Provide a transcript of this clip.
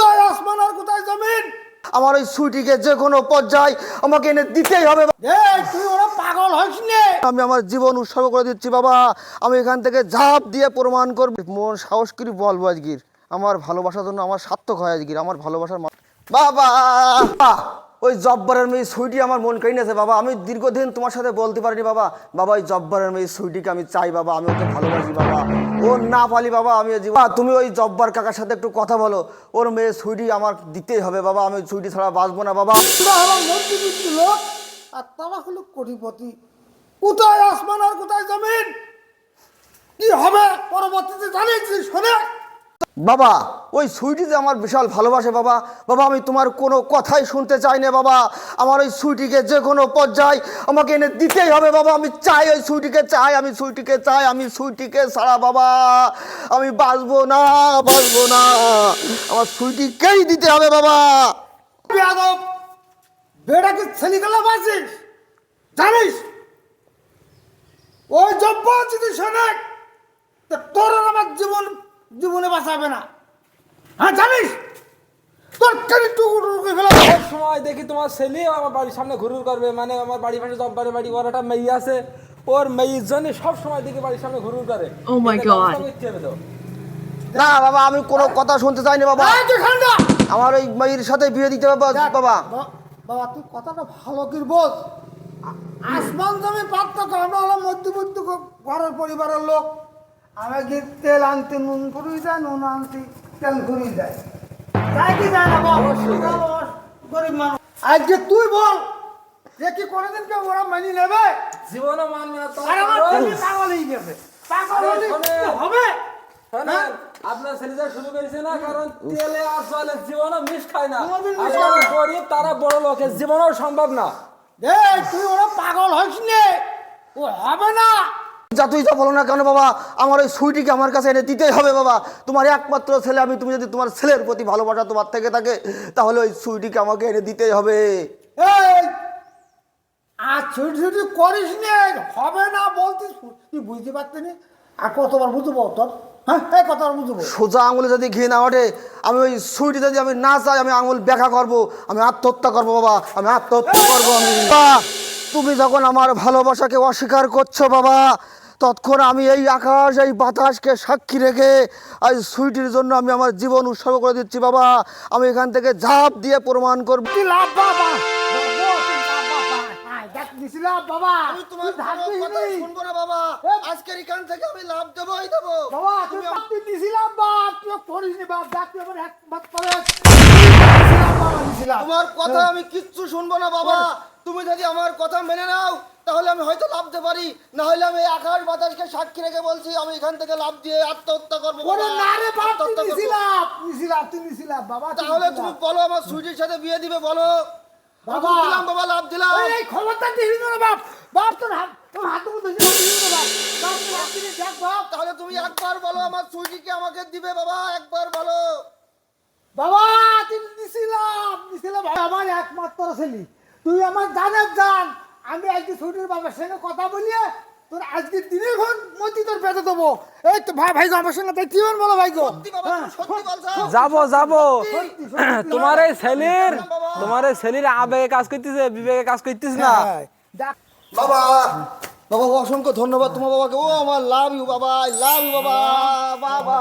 কোথায়? আসমান আর কোথায় জমিন? আমার ওই সুইটিকে যে কোনো পর্যায়ে আমাকে এনে দিতেই হবে। তুই ওরা পাগল হইস আমি আমার জীবন উৎসর্গ করে দিচ্ছি বাবা। আমি এখান থেকে ঝাঁপ দিয়ে প্রমাণ করব। মন সাহস করি বলব আজগির। আমার ভালোবাসার জন্য আমার সার্থক হয় আজগির। আমার ভালোবাসার বাবা! ওই জব্বরের মেয়ে সুইটি আমার মন কেড়েছে বাবা। আমি দীর্ঘদিন তোমার সাথে বলতে পারিনি, বাবা। বাবা, ওই জব্বরের মেয়ে সুইটিকে আমি চাই, বাবা। আমি ওকে ভালোবাসি, বাবা। ও না পালি, বাবা, আমি জীবন তুমি ওই জব্বার কাকার সাথে একটু কথা বলো। ওর মেয়ে সুইটি আমার দিতেই হবে, বাবা। আমি সুইটি ছাড়া বাঁচবো না, বাবা। আর তারা হলো কোটিপতি। কোথায় আসমান আর কোথায় জমিন? কি হবে? পরবর্তীতে জানিস শোনে। বাবা, ওই সুইটিতে আমার বিশাল ভালোবাসে বাবা। বাবা, আমি তোমার কোনো কথাই শুনতে চাই না বাবা। আমার ওই সুইটিকে যে কোনো পর্যায়ে আমাকে এনে দিতেই হবে বাবা। আমি চাই ওই সুইটিকে, চাই আমি সুইটিকে, চাই আমি সুইটিকে ছাড়া বাবা। আমি বাঁচবো না বাঁচবো না। আমার সুইটিকেই দিতে হবে বাবা। বেড়াকে ছেলে গেলে বাঁচিস জানিস? ওই জব্ব যদি শোনে তোর আমার জীবন জীবনে বাঁচাবে না। হ্যাঁ জানিস? তোর সব সময় দেখি তোমার ছেলে আমার বাড়ির সামনে ঘুরঘুর করবে মানে আমার বাড়ি পাশে জব্বারের বাড়ি একটা মেয়ে আছে ওর মেয়ের জন্য সব সময় দেখি বাড়ির সামনে ঘুরঘুর করে। Oh। না বাবা আমি কোনো কথা শুনতে চাই না বাবা ঠান্ডা! আমার ওই মেয়ের সাথে বিয়ে দিতে হবে বাবা। বাবা বাবা তুই কথাটা ভালো করে বোঝ আসমান জমি পার্থক্য আমরা হলাম মধ্যবিত্ত ঘরের পরিবারের লোক। আমাকে তেল আনতে নুন করেই যায় নুন আনতে তেল করেই যায়। তাই কি যায় না গরিব মানুষ। আজকে তুই বল যে কি কোনোদিন কেউ ওরা মানি নেবে? জীবনও মানবে না পাগল হয়ে গেছে পাগল হবে? শোনেন, আপনার ছেলে যা শুরু করেছে না কারণ তেলে আর জলে জীবনও মিশ খায় না। গরিব তারা বড় লোকের জীবনও সম্ভব না। তুই ওরা পাগল হইস নে ও হবে না যা তুই যা বলো না কেন বাবা? আমার ওই সুইটিকে আমার কাছে এনে দিতেই হবে বাবা। তোমার একমাত্র ছেলে আমি তুমি যদি তোমার ছেলের প্রতি ভালোবাসা তোমার থেকে থাকে তাহলে ওই সুইটিকে আমাকে এনে দিতেই হবে। আর ছুটি ছুটি করিস নে হবে না বলতিস। তুই বুঝতে পারছিস নি? আর কতবার বুঝব তোর? হ্যাঁ কতবার বুঝব? সোজা আঙুলে যদি ঘি না ওঠে আমি ওই সুইটি যদি আমি না চাই আমি আঙুল ব্যাখ্যা করব। আমি আত্মহত্যা করব বাবা আমি আত্মহত্যা করব আমি। তুমি যখন আমার ভালোবাসাকে অস্বীকার করছ বাবা তৎক্ষণ আমি এই আকাশ এই বাতাসকে সাক্ষী রেখে আজ সুইটির জন্য আমি আমার জীবন উৎসর্গ করে দিচ্ছি বাবা। আমি এখান থেকে ঝাঁপ দিয়ে প্রমাণ করব? হ্যাঁ, তোমার কথা আমি কিচ্ছু শুনব না বাবা। তুমি যদি আমার কথা মেনে নাও তাহলে আমি হয়তো লাভতে পারি। না হলে আমি আকাশ বাতাসকে সাক্ষী রেখে বলছি আমি এখান থেকে লাভ দিয়ে আত্মহত্যা করব বাবা। তাহলে। তুমি বলো আমার সুইটির সাথে বিয়ে দিবে বলো। বাবা। দিলাম বাবা লাভ দিলাম। এই খবরটা দিবি না বাপ। বাপ তোর হাত তোর হাত দেখ বাপ। তাহলে তুমি একবার বলো আমার আমাকে দিবে বাবা একবার বলো। বাবা তুই দিছিলাম দিছিলাম বাবা, আমার একমাত্র ছেলে। তুই আমার জানের জান আমি আজকে ছুটির বাবার সঙ্গে কথা বলিয়ে তোর আজকে দিনের ঘর মতি তোর পেতে দেবো। এই তো ভাই ভাই গো, আমার সঙ্গে তাই কি বলো ভাই গো সত্যি বাবা তুমি সত্যি বলছো। যাব যাব। তোমার এই ছেলের তোমার এই ছেলের আবেগে কাজ করতেছে বিবেকে কাজ করতেছে না। হ্যাঁ, বাবা বাবা অসংখ্য ধন্যবাদ তোমার বাবাকে। ও আমার লাভ ইউ বাবা লাভ ইউ বাবা বাবা।